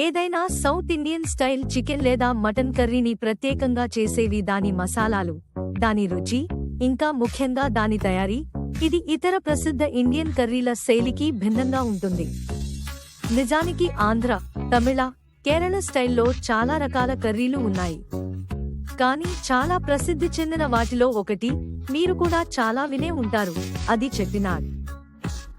ఏదైనా south Indian style chicken లేదా mutton కర్రీని ప్రత్యేకంగా చేసేవి దాని మసాలాలు దాని రుచి ఇంకా ముఖ్యంగా దాని తయారీ. ఇది ఇతర ప్రసిద్ధ ఇండియన్ కర్రీల శైలికి భిన్నంగా ఉంటుంది. నిజానికి ఆంధ్ర తమిళ కేరళ స్టైల్లో చాలా రకాల కర్రీలు ఉన్నాయి. కానీ చాలా ప్రసిద్ధి చెందిన వాటిలో ఒకటి మీరు కూడా చాలా వినే ఉంటారు. అది చెట్టినాడ్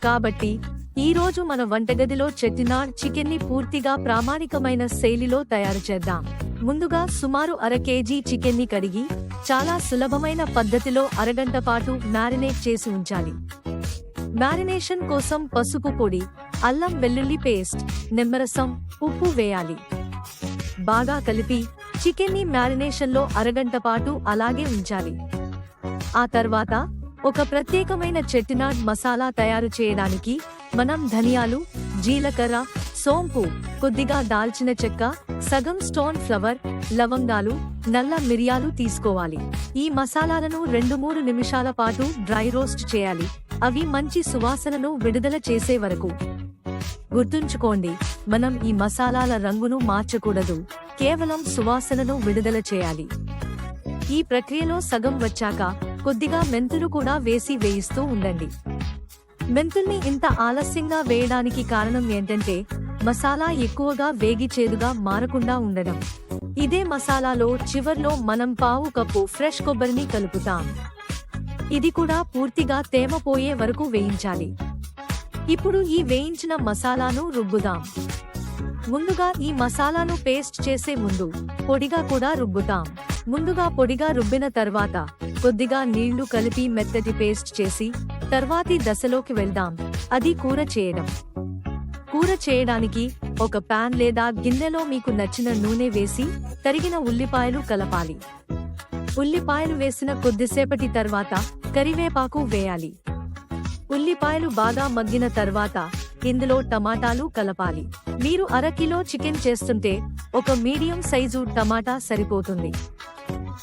కాబట్టి ఈ రోజు మన వంటగదిలో చెట్టినార్ చికెన్ని పూర్తిగా ప్రామాణికమైన శైలిలో తయారు చేద్దాం. ముందుగా సుమారు అర కేజీ చికెన్ని కడిగి చాలా సులభమైన పద్ధతిలో అరగంట పాటు మ్యారినేట్ చేసి ఉంచాలి. మ్యారినేషన్ కోసం పసుపు పొడి అల్లం వెల్లుల్లి పేస్ట్ నిమ్మరసం ఉప్పు వేయాలి. బాగా కలిపి చికెన్ని మ్యారినేషన్లో అరగంట పాటు అలాగే ఉంచాలి. ఆ తర్వాత ఒక ప్రత్యేకమైన చెట్టినాడ్ మసాలా తయారు చేయడానికి మనం ధనియాలు జీలకర్ర సోంపు కొద్దిగా దాల్చిన చెక్క సగం స్టోన్ ఫ్లవర్ లవంగాలు నల్ల మిరియాలు తీసుకోవాలి. ఈ మసాలాలను రెండు మూడు నిమిషాల పాటు డ్రై రోస్ట్ చేయాలి. అవి మంచి సువాసనను విడుదల చేసే వరకు. గుర్తుంచుకోండి మనం ఈ మసాలాల రంగును మార్చకూడదు. కేవలం సువాసనను విడుదల చేయాలి. ఈ ప్రక్రియలో సగం వచ్చాక కొద్దిగా మెంతులు కూడా వేసి వేయిస్తూ ఉండండి. మెంతుల్ని ఇంత ఆలస్యంగా వేయడానికి కారణం ఏంటంటే మసాలా ఎక్కువగా వేగి చేదుగా మారకుండా ఉండడం. ఇదే మసాలాలో చివర్లో మనం పావు కప్పు ఫ్రెష్ కొబ్బరిని కలుపుతాం. ఇది కూడా పూర్తిగా తేమ పోయే వరకు వేయించాలి. ఇప్పుడు ఈ వేయించిన మసాలాను రుబ్బుదాం. ముందుగా ఈ మసాలాను పేస్ట్ చేసే ముందు పొడిగా కూడా రుబ్బుతాం. ముందుగా పొడిగా రుబ్బిన తర్వాత కొద్దిగా నీళ్ళు కలిపి మెత్తటి పేస్ట్ చేసి తర్వాతి దశలోకి వెళ్దాం. అది కూర చేయడం. కూర చేయడానికి ఒక పాన్ లేదా గిన్నెలో మీకు నచ్చిన నూనె వేసి తరిగిన ఉల్లిపాయలు కలపాలి. ఉల్లిపాయలు వేసిన కొద్దిసేపటి తర్వాత కరివేపాకు వేయాలి. ఉల్లిపాయలు బాగా మగ్గిన తర్వాత ఇందులో టమాటాలు కలపాలి. మీరు అర కిలో చికెన్ చేస్తుంటే ఒక మీడియం సైజు టమాటా సరిపోతుంది.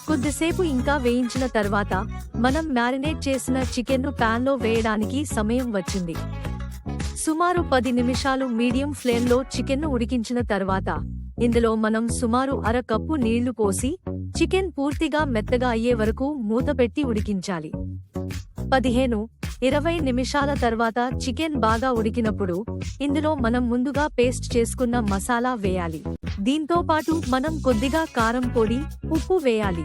కొద్దిసేపు ఇంకా వేయించిన తర్వాత మనం మ్యారినేట్ చేసిన చికెన్ను ప్యాన్లో వేయడానికి సమయం వచ్చింది. సుమారు పది నిమిషాలు మీడియం ఫ్లేమ్లో చికెన్ను ఉడికించిన తర్వాత ఇందులో మనం సుమారు అర కప్పు నీళ్ళు పోసి చికెన్ పూర్తిగా మెత్తగా అయ్యే వరకు మూత పెట్టి ఉడికించాలి. పదిహేను ఇరవై నిమిషాల తర్వాత చికెన్ బాగా ఉడికినప్పుడు ఇందులో మనం ముందుగా పేస్ట్ చేసుకున్న మసాలా వేయాలి. దీంతో పాటు మనం కొద్దిగా కారం పొడి ఉప్పు వేయాలి.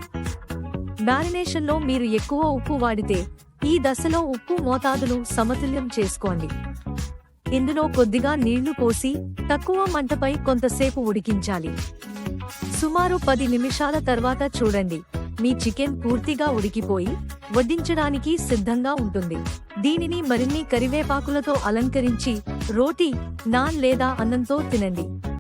మ్యారినేషన్లో మీరు ఎక్కువ ఉప్పు వాడితే ఈ దశలో ఉప్పు మోతాదును సమతుల్యం చేసుకోండి. ఇందులో కొద్దిగా నీళ్ళు పోసి తక్కువ మంటపై కొంతసేపు ఉడికించాలి. సుమారు పది నిమిషాల తర్వాత చూడండి మీ చికెన్ పూర్తిగా ఉడికిపోయి వడ్డించడానికి సిద్ధంగా ఉంటుంది. దీనిని మరిన్ని కరివేపాకులతో అలంకరించి రోటీ నాన్ లేదా అన్నంతో తినండి.